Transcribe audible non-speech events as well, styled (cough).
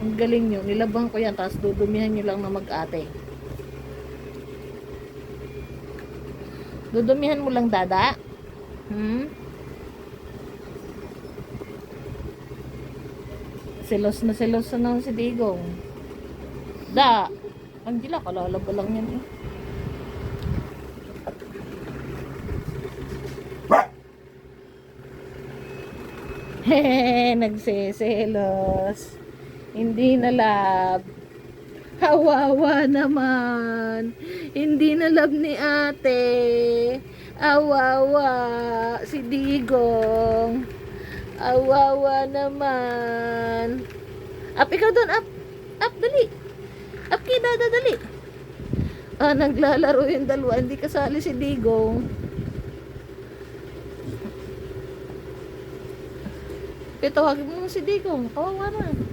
galing nyo, nilabang ko yan, tapos dudumihan nyo lang na mag-ate. Dudumihan mo lang, dada. Hmm? Selos na selos na naman si Digong. Da! Angela, kalalaba lang yan eh. (laughs) Nagseselos. Hindi na love. Hawawa naman. Hindi na love ni ate. Awawa. Si Digong. Awawa naman. Up, ikaw doon, up. Up, dali. Up, kida, dali. Ah, naglalaro yung dalawa. Hindi kasali si Digong. Ito, tawagin mo si Digong. Kawawa na.